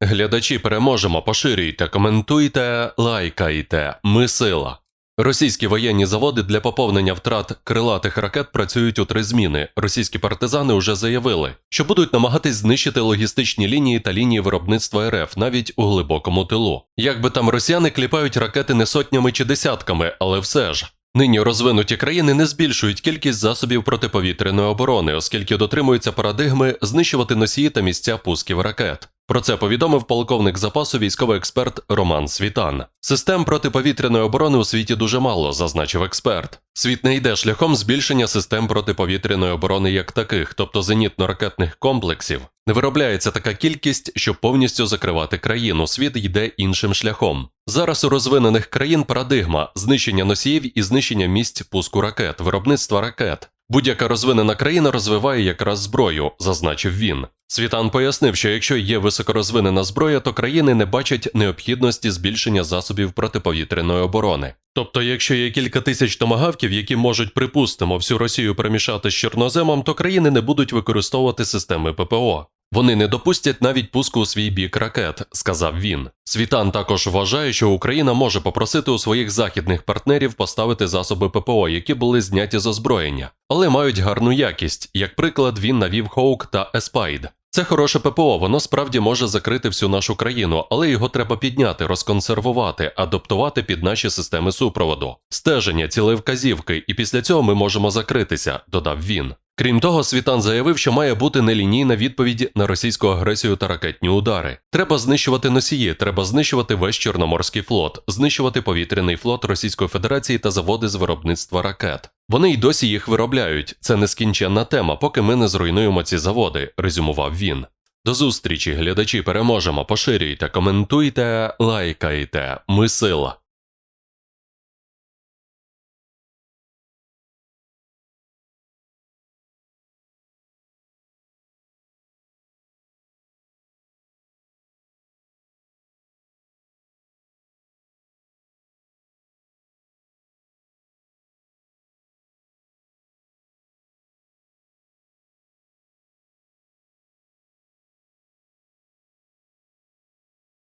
Глядачі переможемо, поширюйте, коментуйте, лайкайте. Ми сила. Російські воєнні заводи для поповнення втрат крилатих ракет працюють у три зміни. Російські партизани вже заявили, що будуть намагатись знищити логістичні лінії та лінії виробництва РФ навіть у глибокому тилу. Якби там росіяни кліпають ракети не сотнями чи десятками, але все ж. Нині розвинуті країни не збільшують кількість засобів протиповітряної оборони, оскільки дотримуються парадигми знищувати носії та місця пусків ракет. Про це повідомив полковник запасу військовий експерт Роман Світан. Систем протиповітряної оборони у світі дуже мало, зазначив експерт. Світ не йде шляхом збільшення систем протиповітряної оборони як таких, тобто зенітно-ракетних комплексів. Не виробляється така кількість, щоб повністю закривати країну. Світ йде іншим шляхом. Зараз у розвинених країн парадигма знищення носіїв і знищення місць пуску ракет, виробництва ракет. Будь-яка розвинена країна розвиває якраз зброю, зазначив він. Світан пояснив, що якщо є високорозвинена зброя, то країни не бачать необхідності збільшення засобів протиповітряної оборони. Тобто, якщо є кілька тисяч томагавків, які можуть, припустимо, всю Росію перемішати з чорноземом, то країни не будуть використовувати системи ППО. Вони не допустять навіть пуску у свій бік ракет, сказав він. Світан також вважає, що Україна може попросити у своїх західних партнерів поставити засоби ППО, які були зняті з озброєння, але мають гарну якість. Як приклад, він навів Хоук та Еспайд. Це хороше ППО, воно справді може закрити всю нашу країну, але його треба підняти, розконсервувати, адаптувати під наші системи супроводу, стеження, цілевказівки, і після цього ми можемо закритися, додав він. Крім того, Світан заявив, що має бути нелінійна відповідь на російську агресію та ракетні удари. Треба знищувати носії, треба знищувати весь Чорноморський флот, знищувати повітряний флот Російської Федерації та заводи з виробництва ракет. Вони й досі їх виробляють. Це нескінченна тема, поки ми не зруйнуємо ці заводи, резюмував він. До зустрічі, глядачі, переможемо. Поширюйте, коментуйте, лайкайте. Ми сила.